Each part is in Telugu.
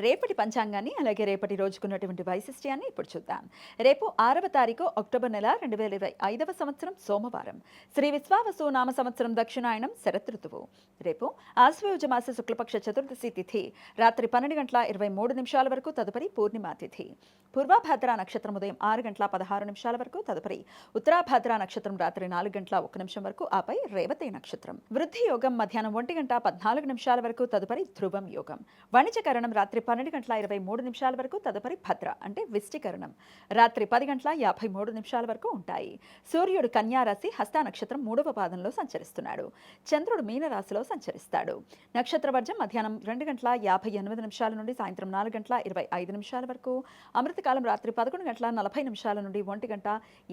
రేపటి పంచాంగాన్ని అలాగే రేపటి రోజుకున్నటువంటి వైశిష్ట్యాన్ని ఇప్పుడు చూద్దాం. రేపు ఆరవ తారీఖు అక్టోబర్ నెల రెండు వేల ఇరవై ఐదవ సంవత్సరం సోమవారం. శ్రీ విశ్వావసు నామ సంవత్సరం దక్షిణాయనం శరతృతువు రేపు ఆశ్వయుజమాస శుక్లపక్ష చతుర్దశి తిథి. రాత్రి పన్నెండు గంటల ఇరవై మూడు నిమిషాల వరకు తదుపరి పూర్ణిమా తిథి. పూర్వాభాద్ర నక్షత్రం ఉదయం ఆరు గంటల పదహారు నిమిషాల వరకు తదుపరి. ఉత్తరాభాద్ర నక్షత్రం రాత్రి నాలుగు గంటల ఒక నిమిషం వరకు. ఆపై రేవతి నక్షత్రం. వృద్ధి యోగం మధ్యాహ్నం ఒంటి గంట పద్నాలుగు నిమిషాల వరకు తదుపరి ధ్రువం యోగం. వాణిజ్యకరణం రాత్రి పన్నెండు గంటల ఇరవై మూడు నిమిషాల వరకు తదుపరి భద్ర అంటే విష్టికరణం. రాత్రి పది గంటల యాభై మూడు నిమిషాల వరకు ఉంటాయి. సూర్యుడు కన్యారాశి హస్త నక్షత్రం మూడవ పాదంలో సంచరిస్తున్నాడు. చంద్రుడు మీనరాశిలో సంచరిస్తాడు. నక్షత్ర వర్జం మధ్యాహ్నం రెండు గంటల యాభై ఎనిమిది నిమిషాల నుండి సాయంత్రం నాలుగు గంటల ఇరవై ఐదు నిమిషాల వరకు అమృతకాలం రాత్రి పదకొండు గంటల నలభై నిమిషాల నుండి ఒంటి గంట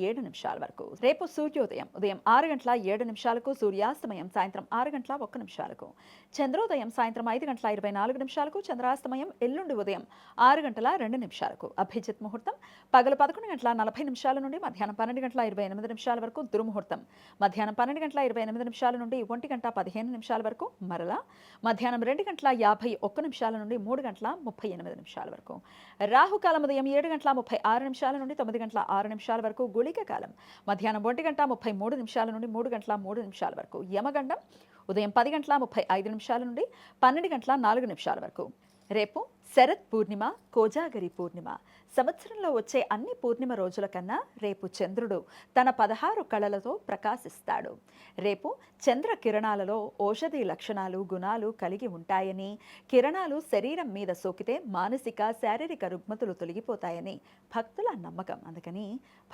ఏడు నిమిషాల వరకు. రేపు సూర్యోదయం ఉదయం ఆరు గంటల ఏడు నిమిషాలకు సూర్యాస్తమయం సాయంత్రం ఆరు గంటల ఒక్క నిమిషాలకు. చంద్రోదయం సాయంత్రం ఐదు గంటల ఇరవై నాలుగు నిమిషాలకు చంద్రాస్తమయం ఎల్లుండి ఉదయం ఆరు గంటల రెండు నిమిషాలకు. అభిజిత్ ముహూర్తం పగలు పదకొండు గంటల నలభై నిమిషాల నుండి మధ్యాహ్నం పన్నెండు గంటల ఇరవై ఎనిమిది నిమిషాల వరకు దుర్ముహూర్తం. మధ్యాహ్నం పన్నెండు గంటల ఇరవై ఎనిమిది నిమిషాల నుండి ఒంటి గంట పదిహేను నిమిషాల వరకు మరలా. మధ్యాహ్నం రెండు గంటల యాభై ఒక్క నిమిషాల నుండి మూడు గంటల ముప్పై ఎనిమిది నిమిషాల వరకు. రాహుకాలం ఉదయం ఏడు గంటల ముప్పై ఆరు నిమిషాల నుండి తొమ్మిది గంటల ఆరు నిమిషాల వరకు గుళిక కాలం. మధ్యాహ్నం ఒంటి గంట ముప్పై మూడు నిమిషాల నుండి మూడు గంటల మూడు నిమిషాల వరకు యమగండం. ఉదయం పది గంటల ముప్పై ఐదు నిమిషాల నుండి పన్నెండు గంటల నాలుగు నిమిషాల వరకు. రేపు శరత్ పూర్ణిమ కోజాగరి పూర్ణిమ. సంవత్సరంలో వచ్చే అన్ని పూర్ణిమ రోజుల కన్నా రేపు చంద్రుడు తన పదహారు కళలతో ప్రకాశిస్తాడు. రేపు చంద్ర కిరణాలలో ఔషధి లక్షణాలు గుణాలు కలిగి ఉంటాయని కిరణాలు శరీరం మీద సోకితే మానసిక శారీరక రుగ్మతులు తొలగిపోతాయని భక్తుల నమ్మకం. అందుకని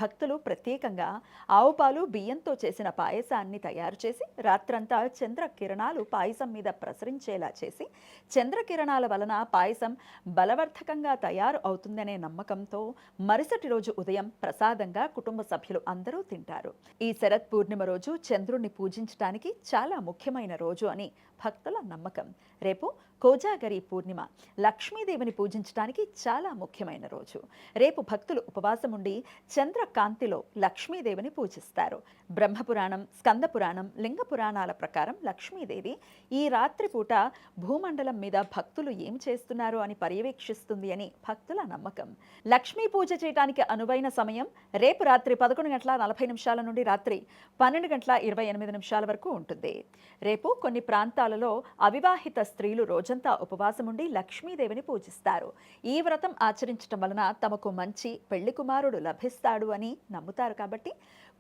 భక్తులు ప్రత్యేకంగా ఆవు పాలు బియ్యంతో చేసిన పాయసాన్ని తయారు చేసి రాత్రంతా చంద్ర కిరణాలు పాయసం మీద ప్రసరించేలా చేసి చంద్ర కిరణాల వలన పాయసం బలవర్ధకంగా తయారు అవుతుందనే నమ్మకంతో మరుసటి రోజు ఉదయం ప్రసాదంగా కుటుంబ సభ్యులు అందరూ తింటారు. ఈ శరత్ పూర్ణిమ రోజు చంద్రుణ్ణి పూజించడానికి చాలా ముఖ్యమైన రోజు అని భక్తుల నమ్మకం. రేపు కోజాగరి పూర్ణిమ. లక్ష్మీదేవిని పూజించడానికి చాలా ముఖ్యమైన రోజు. రేపు భక్తులు ఉపవాసం ఉండి చంద్రకాంతిలో లక్ష్మీదేవిని పూజిస్తారు. బ్రహ్మపురాణం స్కందపురాణం లింగ పురాణాల ప్రకారం లక్ష్మీదేవి ఈ రాత్రి పూట భూమండలం మీద భక్తులు ఏం చేస్తున్నారు అని పర్యవేక్షిస్తుంది అని భక్తుల నమ్మకం. లక్ష్మీ పూజ చేయడానికి అనువైన సమయం రేపు రాత్రి పదకొండు గంటల నలభై నిమిషాల నుండి రాత్రి పన్నెండు గంటల ఇరవై ఎనిమిది నిమిషాల వరకు ఉంటుంది. రేపు కొన్ని ప్రాంతాలలో అవివాహిత స్త్రీలు రోజు రోజంతా ఉపవాసముండి లక్ష్మీదేవిని పూజిస్తారు. ఈ వ్రతం ఆచరించటం వలన తమకు మంచి పెళ్ళి కుమారుడు లభిస్తాడు అని నమ్ముతారు కాబట్టి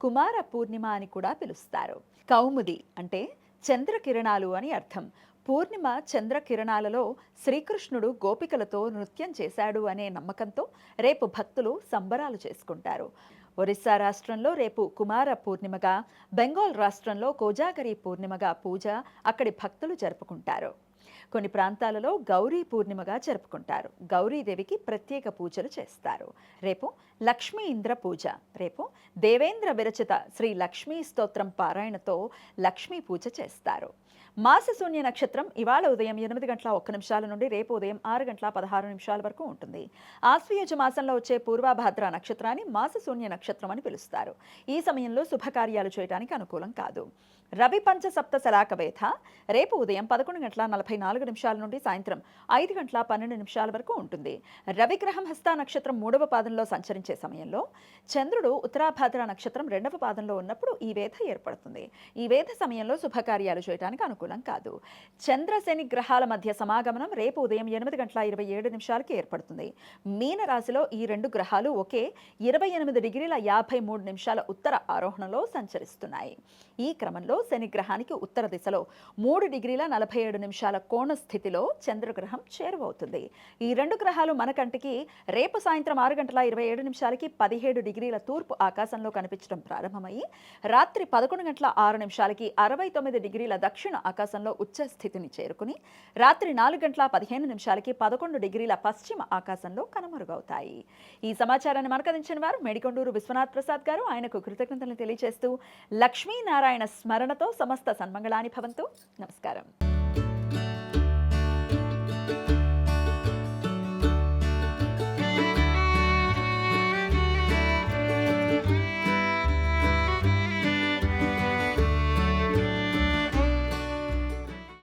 కుమార పూర్ణిమ అని కూడా పిలుస్తారు. కౌముది అంటే చంద్రకిరణాలు అని అర్థం. పూర్ణిమ చంద్రకిరణాలలో శ్రీకృష్ణుడు గోపికలతో నృత్యం చేశాడు అనే నమ్మకంతో రేపు భక్తులు సంబరాలు చేసుకుంటారు. ఒరిస్సా రాష్ట్రంలో రేపు కుమార పూర్ణిమగా బెంగాల్ రాష్ట్రంలో కోజాగరి పూర్ణిమగా పూజ అక్కడి భక్తులు జరుపుకుంటారు. కొన్ని ప్రాంతాలలో గౌరీ పూర్ణిమగా జరుపుకుంటారు. గౌరీదేవికి ప్రత్యేక పూజలు చేస్తారు. రేపు లక్ష్మీ ఇంద్ర పూజ. రేపు దేవేంద్ర విరచిత శ్రీ లక్ష్మీ స్తోత్రం పారాయణతో లక్ష్మీ పూజ చేస్తారు. మాసశూన్య నక్షత్రం ఇవాళ ఉదయం ఎనిమిది గంటల ఒక్క నిమిషాల నుండి రేపు ఉదయం ఆరు గంటల పదహారు నిమిషాల వరకు ఉంటుంది. ఆశ్వయుజ మాసంలో వచ్చే పూర్వాభాద్ర నక్షత్రాన్ని మాసశూన్య నక్షత్రం అని పిలుస్తారు. ఈ సమయంలో శుభకార్యాలు చేయడానికి అనుకూలం కాదు. రవి పంచ సప్త శలాకవేథ రేపు ఉదయం పదకొండు గంటల నలభై నాలుగు నిమిషాల నుండి సాయంత్రం ఐదు గంటల పన్నెండు నిమిషాల వరకు ఉంటుంది. రవిగ్రహం హస్త నక్షత్రం మూడవ పాదంలో సంచరించే సమయంలో చంద్రుడు ఉత్తరాభాద్ర నక్షత్రం రెండవ పాదంలో ఉన్నప్పుడు ఈ వేధ ఏర్పడుతుంది. ఈ వేధ సమయంలో శుభకార్యాలు చేయడానికి అనుకూలం కాదు. చంద్రశని గ్రహాల మధ్య సమాగమనం రేపు ఉదయం ఎనిమిది గంటల ఇరవై ఏడు నిమిషాలకి ఏర్పడుతుంది. మీనరాశిలో ఈ రెండు గ్రహాలు ఒకే ఇరవై ఎనిమిది డిగ్రీల యాభై మూడు నిమిషాల ఉత్తర ఆరోహణలో సంచరిస్తున్నాయి. ఈ క్రమంలో శని గ్రహానికి ఉత్తర దిశలో మూడు డిగ్రీల నలభై ఏడు నిమిషాల కోణ స్థితిలో చంద్రగ్రహం చేరువవుతుంది. ఈ రెండు గ్రహాలు మన కంటికి రేపు సాయంత్రం ఆరు గంటల ఇరవై ఏడు నిమిషాలకి పదిహేడు డిగ్రీల తూర్పు ఆకాశంలో కనిపించడం ప్రారంభమయ్యి రాత్రి పదకొండు గంటల ఆరు నిమిషాలకి అరవై తొమ్మిది డిగ్రీల దక్షిణ ఆకాశంలో ఉచ్చ స్థితిని చేరుకుని రాత్రి నాలుగు గంటల పదిహేను నిమిషాలకి పదకొండు డిగ్రీల పశ్చిమ ఆకాశంలో కనుమరుగవుతాయి. ఈ సమాచారాన్ని మనకందించిన వారు మేడికొండూరు విశ్వనాథ్ ప్రసాద్ గారు. ఆయనకు కృతజ్ఞతలు తెలియజేస్తూ లక్ష్మీనారాయణ స్మరణతో సమస్త సన్మంగళాని భవంతు. నమస్కారం.